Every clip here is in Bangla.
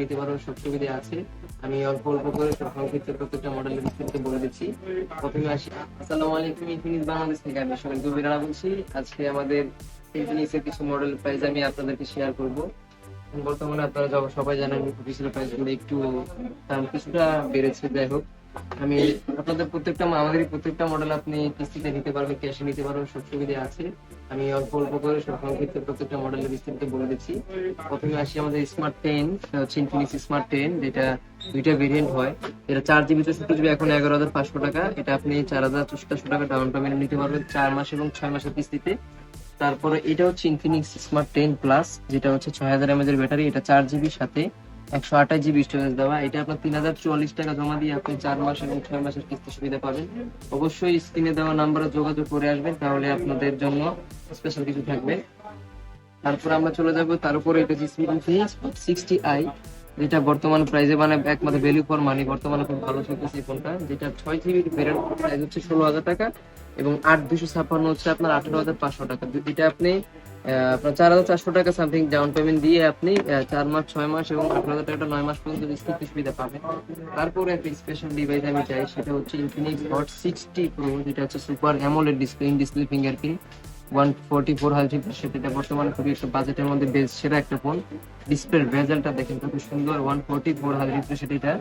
নিতে পারো সব সুবিধা আছে। আমি অল্প অল্প করে সংক্ষিপ্ত প্রত্যেকটা বিস্তারিত বলে দিচ্ছি। প্রথমে আসি, আসসালামু আলাইকুম, ইনফিনিক্স বাংলাদেশ থেকে আমি রানা বলছি। আজকে আমাদের কিছু মডেল প্রাইস আমি আপনাদেরকে শেয়ার করব। বর্তমানে আপনারা সবাই জানেন অফিসিয়াল প্রাইসগুলো একটু দাম কিছুটা বেড়েছে, যাই হোক। আমি আপনাদের প্রত্যেকটা আমাদের প্রত্যেকটা মডেল আপনি কিস্তিতে নিতে পারবেন ক্যাশে নিতে পারবেন, সব সুবিধা আছে। আমি অল্প অল্প করে সংক্ষিপ্ত প্রত্যেকটা মডেলের বিস্তারিত বলে দিচ্ছি। প্রথমে আসি আমাদের স্মার্ট টেন হচ্ছে ইনফিনিক্স স্মার্ট টেন যেটা দুইটা ভেরিয়েন্ট হয়। এটা চার জিবি চৌষট্টি জিবি এখন এগারো হাজার পাঁচশো টাকা। এটা আপনি চার হাজার চৌষট্টি টাকা ডাউন পেমেন্ট নিতে পারবেন চার মাস এবং ছয় মাসের কিস্তিতে। তারপরে এটা হচ্ছে ইনফিনিক্স স্মার্ট টেন প্লাস যেটা হচ্ছে ছয় হাজার এমএজ এর ব্যাটারি এটা চার জিবির সাথে একশো আঠাশ জিবি স্টোরেজ দেওয়া। এটা আপনার তিন হাজার চুয়াল্লিশ টাকা জমা দিয়ে আপনি চার মাস এবং ছয় মাসের কিস্তি সুবিধা পাবেন। অবশ্যই স্ক্রিনে দেওয়া নাম্বারে যোগাযোগ করে আসবেন, তাহলে আপনাদের জন্য স্পেশাল কিছু থাকবে। তারপর আমরা চলে তার উপরে এটা ইনফিনিক্স সিক্সটি আই যেটা বর্তমান প্রাইসে মানে একমাত্র ভ্যালু ফর মানি বর্তমানে খুব ভালো চলতেছে এই ফোনটা যেটা ছয় জিবি প্রাইস হচ্ছে ষোলো হাজার টাকা এবং আট দুশো ছাপ্পান্ন হচ্ছে আপনার আঠারো হাজার পাঁচশো টাকা। যেটা আপনি আপনার চার হাজার চারশো টাকা সামথিং ডাউন পেমেন্ট দিয়ে আপনি চার মাস, ছয় মাস এবং আঠারো হাজার টাকা নয় মাস পর্যন্ত সুবিধা পাবেন। তারপরে একটা স্পেশাল ডিভাইস আমি চাই, সেটা হচ্ছে ইনফিনিক্স সিক্সটি প্রো যেটা হচ্ছে super AMOLED display in display one forty four হাজার সেটা বর্তমানে খুবই একটা বাজেটের মধ্যে বেশ সেরা একটা ফোন ডিসপ্লের ভেজালটা দেখেন কত সুন্দর ওয়ান ফোর্টি ফোর হাজার সেটা এটা।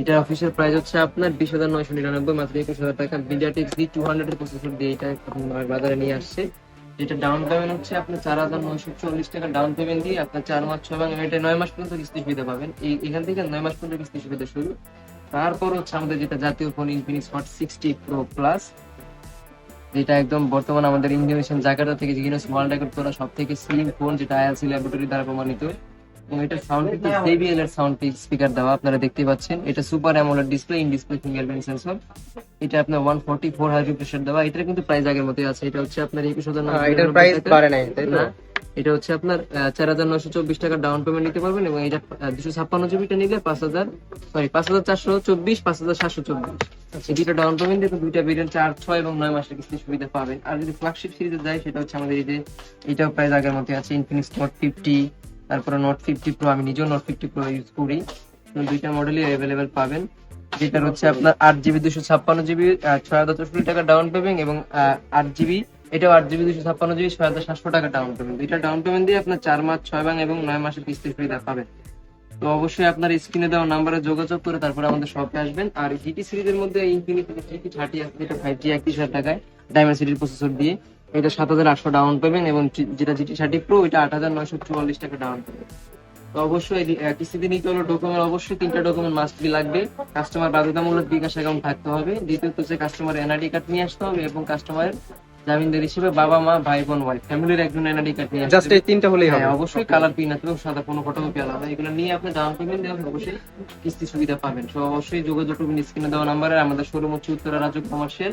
এটার অফিসিয়াল প্রাইস হচ্ছে আপনার বিশ হাজার নয়শো নিরানব্বই, মাত্র একুশ হাজার টাকা। ডি টু হান্ড্রেড প্রসেসর দিয়ে এটা বাজারে নিয়ে আসছে। যেটা ডাউন পেমেন্ট হচ্ছে আপনি চার হাজার নয়শো চল্লিশ টাকা ডাউন পেমেন্ট দিয়ে আপনার চার মাস, ছয় মাস এটা নয় মাস পর্যন্ত কিস্তি সুবিধা পাবেন। এই এখান থেকে নয় মাস পর্যন্ত কিস্তি সুবিধা শুরু। তারপর হচ্ছে আমাদের যেটা জাতীয় phone Infinix hot sixty pro plus যেটা একদম বর্তমান আমাদের ইন্দোনেশিয়ান জাকার্তা থেকে যেখানে ওয়ার্ল্ড রেকর্ড করা সব থেকে স্লিম ফোন যেটা আইএলসি ল্যাবরেটরি দ্বারা প্রমাণিত। এবং এটা সাউন্ড কিন্তু JBL এর সাউন্ড স্পিকার দেওয়া আপনারা দেখতে পাচ্ছেন। এটা super AMOLED display in display fingerprint sensor এটা আপনার ওয়ান ফোর্টি ফোর হাজার রিফ্রেশার দেওয়া। এটা কিন্তু প্রাইস আগের মতোই আছে। এটা হচ্ছে আপনার একুশ হাজার আহ, এটার প্রাইস বাড়ে নাই তাই না এটা হচ্ছে আপনার চার হাজার নয়শো চব্বিশ টাকা ডাউন পেমেন্ট নিতে পারবেন এবং এটা দুশো ছাপ্পান্ন জিবিটা নিলে পাঁচ হাজার সরি পাঁচ হাজার চারশো চব্বিশ পাঁচ হাজার সাতশো চব্বিশ। এই দুটো ডাউন পেমেন্ট দিয়ে দুইটা ভেরিয়েন্ট চার ছয় এবং নয় মাসের কিস্তি সুবিধা পাবেন। আর যদি ফ্ল্যাগশিপ সিরিজে যায় সেটা হচ্ছে আমাদের এই যে এটাও প্রাইস আগের মধ্যে আছে ইনফিনিক্স নোট ফিফটি তারপরে নোট ফিফটি প্রো আমি নিজেও নোট ফিফটি প্রো ইউজ করি। দুইটা মডেলই অ্যাভেলেবেল পাবেন। যেটার হচ্ছে আপনার আট জিবি দুশো ছাপ্পান্ন জিবি ছয় হাজার চৌষট্টি টাকা ডাউন পেমেন্ট এবং আট জিবি এটাও আট জিবি দুশো ছাপ্পান্ন জিবি ছয় হাজার সাতশো টাকা ডাউন পেমেন্ট দুইটা ডাউন পেমেন্ট দিয়ে আপনার চার মাস, ছয় ভাঙ এবং নয় মাসের কিস্তি সুবিধা পাবেন। তো অবশ্যই আপনার স্ক্রিনে দেওয়া নাম্বারে যোগাযোগ করে তারপরে আমাদের শপে আসবেন। আর জিটি সিরিজের মধ্যে ইনফিনিটি থার্টি আছে, যেটা ফাইভ জি একত্রিশ হাজার টাকায় ডায়মন্ড সিটির প্রসেসর দিয়ে। এটা সাত হাজার আটশো ডাউন পেমেন্ট এবং যেটা জিটি থার্টি প্রো এটা আট হাজার নয়শো চুয়াল্লিশ টাকা ডাউন পেমেন্ট তো অবশ্যই কিস্তিতে নিতে হলে ডকুমেন্ট অবশ্যই তিনটা ডকুমেন্ট মাস্ট বি লাগবে। কাস্টমার বাধ্যতামূলক বিকাশ অ্যাকাউন্ট থাকতে হবে। দ্বিতীয়ত হচ্ছে কাস্টমার এনআইডি কার্ড নিয়ে আসতে হবে এবং কাস্টমারের জামিনদার হিসেবে বাবা মা ভাই বোন ওয়াইফ ফ্যামিলির একজন এনআইডি কার্ড নিয়ে জাস্ট এই তিনটা হলেই হবে। হ্যাঁ অবশ্যই কালার পিন আছে এবং সাদা কোনো ফটোকপি আলাদা। এগুলো নিয়ে আপনি ডাউন পেমেন্ট দেওয়া অবশ্যই কিস্তি সুবিধা পাবেন। তো অবশ্যই যোগাযোগ করবেন স্ক্রিনে দেওয়া নাম্বারে। আমাদের শোরুম হচ্ছে উত্তরা রাজু কমার্শিয়াল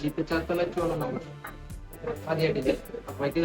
জিপে চারতলায় চুয়ান্ন নম্বর। అది అడిగి మైకి